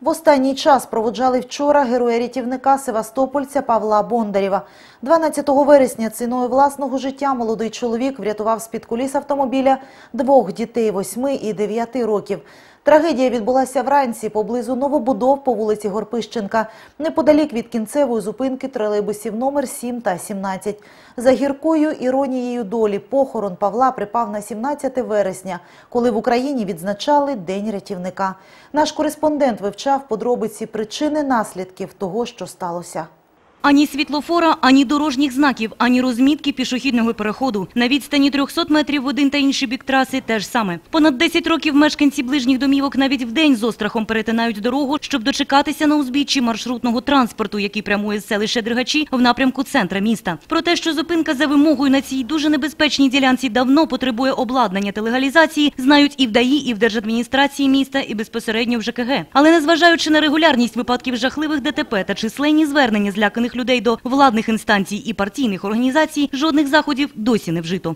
В останній час проводжали вчора героя-рятівника Севастопольця Павла Бондарєва. 12 вересня ціною власного життя молодий чоловік врятував з-під куліс автомобіля двох дітей 8 і 9 років. Трагедія відбулася вранці поблизу новобудов по вулиці Горпищенка, неподалік від кінцевої зупинки тролейбусів номер 7 та 17. За гіркою іронією долі похорон Павла припав на 17 вересня, коли в Україні відзначали День рятівника. Наш кореспондент вивчав подробиці причини наслідків того, що сталося. Ані світлофора, ані дорожніх знаків, ані розмітки пішохідного переходу. На відстані 300 метрів в один та інший бік траси теж саме. Понад 10 років мешканці ближніх домівок навіть вдень з острахом перетинають дорогу, щоб дочекатися на узбіччі маршрутного транспорту, який прямує з селища Дригачі в напрямку центра міста. Про те, що зупинка за вимогою на цій дуже небезпечній ділянці давно потребує обладнання та легалізації, знають і в ДАІ, і в Держадміністрації міста, і безпосередньо в ЖКГ. Але незважаючи на регулярність випадків жахливих ДТП та численні звернення зляканих людей до владних інстанцій і партійних організацій, жодних заходів досі не вжито.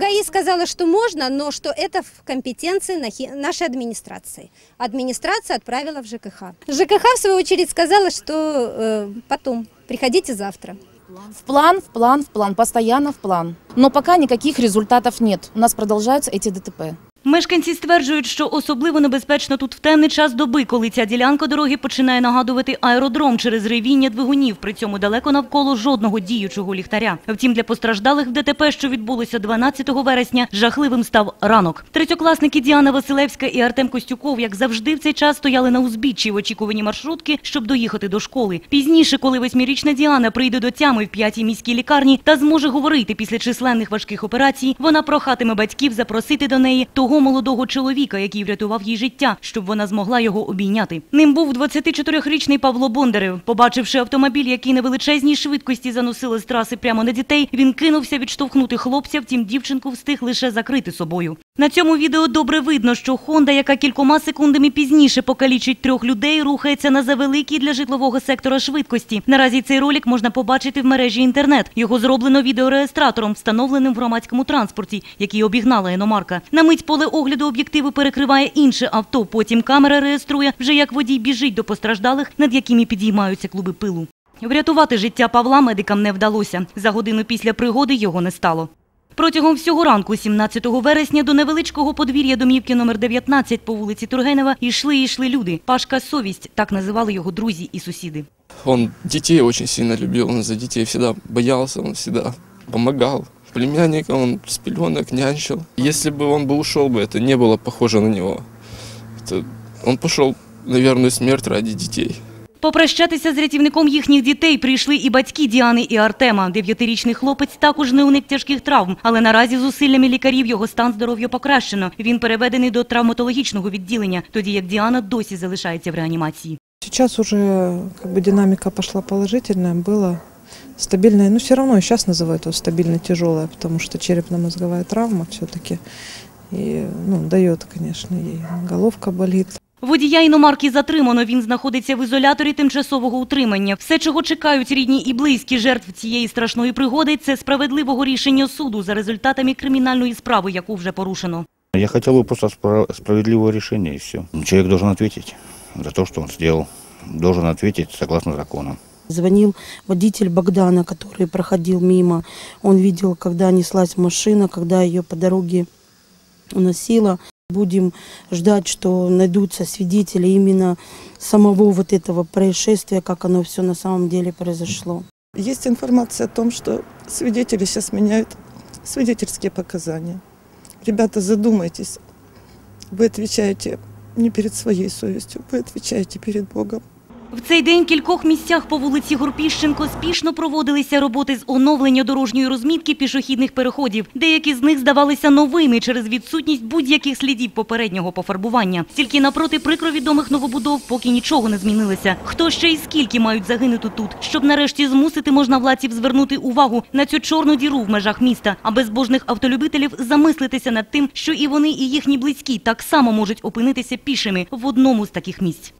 ГАИ сказала, что можно, но что это в компетенции нахи- нашей администрации. Администрация отправила в ЖКХ. ЖКХ, в свою очередь, сказала, что э, потом, приходите завтра. В план, в план, в план, постоянно в план. Но пока никаких результатов нет. У нас продолжаются эти ДТП. Мешканці стверджують, що особливо небезпечно тут в темний час доби, коли ця ділянка дороги починає нагадувати аеродром через ревіння двигунів, при цьому далеко навколо жодного діючого ліхтаря. Втім, для постраждалих в ДТП, що відбулося 12 вересня, жахливим став ранок. Третьокласники Діана Василевська і Артем Костюков, як завжди, в цей час стояли на узбіччі в очікуванні маршрутки, щоб доїхати до школи. Пізніше, коли восьмирічна Діана прийде до тями в п'ятій міській лікарні та зможе говорити після численних важких операцій, вона прохатиме батьків запросити до неї того молодого чоловіка, який врятував їй життя, щоб вона змогла його обійняти. Ним був 24-річний Павло Бондарев. Побачивши автомобіль, який на величезній швидкості заносили з траси прямо на дітей, він кинувся відштовхнути хлопця, втім дівчинку встиг лише закрити собою. На цьому відео добре видно, що Хонда, яка кількома секундами пізніше покалічить трьох людей, рухається на завеликій для житлового сектора швидкості. Наразі цей ролик можна побачити в мережі інтернет. Його зроблено відеореєстратором, встановленим в громадському транспорті, який обігнала іномарка. На мить поле огляду об'єктиву перекриває інше авто. Потім камера реєструє вже як водій біжить до постраждалих, над якими підіймаються клуби пилу. Врятувати життя Павла медикам не вдалося. За годину після пригоди його не стало. Протягом всього ранку, 17 вересня, до невеличкого подвір'я домівки номер 19 по вулиці Тургенева йшли і йшли люди. Пашка Совість, так називали його друзі і сусіди. Он детей очень сильно любил, он за детей всегда боялся, он всегда помогал Племянника он с пеленок нянчил. Если бы он бы ушел бы, это не было похоже на него. Это... Он пошел на верную смерть ради детей. Попрощатися з рятівником їхніх дітей прийшли і батьки Діани і Артема. Дев'ятирічний хлопець також не уник тяжких травм, але наразі зусиллями лікарів його стан здоров'я покращено. Він переведений до травматологічного відділення, тоді як Діана досі залишається в реанімації. Сейчас уже как бы динамика пошла положительная, было стабильная, но все равно сейчас называют его стабильно тяжелая, потому что черепно-мозговая травма все-таки и ну, дает, конечно, ей головка болит. Водія іномарки затримано. Він знаходиться в ізоляторі тимчасового утримання. Все, чого чекають рідні і близькі жертв цієї страшної пригоди, це справедливого рішення суду за результатами кримінальної справи, яку вже порушено. Я хотел бы просто справедливого решения и все. Человек должен ответить за то, что он сделал. Должен ответить согласно закону. Звонил водитель Богдана, который проходил мимо. Он видел, когда неслась машина, когда ее по дороге уносила. Будем ждать, что найдутся свидетели именно самого вот этого происшествия, как оно все на самом деле произошло. Есть информация о том, что свидетели сейчас меняют свидетельские показания. Ребята, задумайтесь. Вы отвечаете не перед своей совестью, вы отвечаете перед Богом. В цей день в кількох місцях по вулиці Горпіщенко спішно проводилися роботи з оновлення дорожньої розмітки пішохідних переходів. Деякі з них здавалися новими через відсутність будь-яких слідів попереднього пофарбування. Тільки напроти прикро відомих новобудов поки нічого не змінилося. Хто ще і скільки мають загинути тут, щоб нарешті змусити можновладців звернути увагу на цю чорну діру в межах міста, а безбожних автолюбителів замислитися над тим, що і вони, і їхні близькі так само можуть опинитися пішими в одному з таких місць.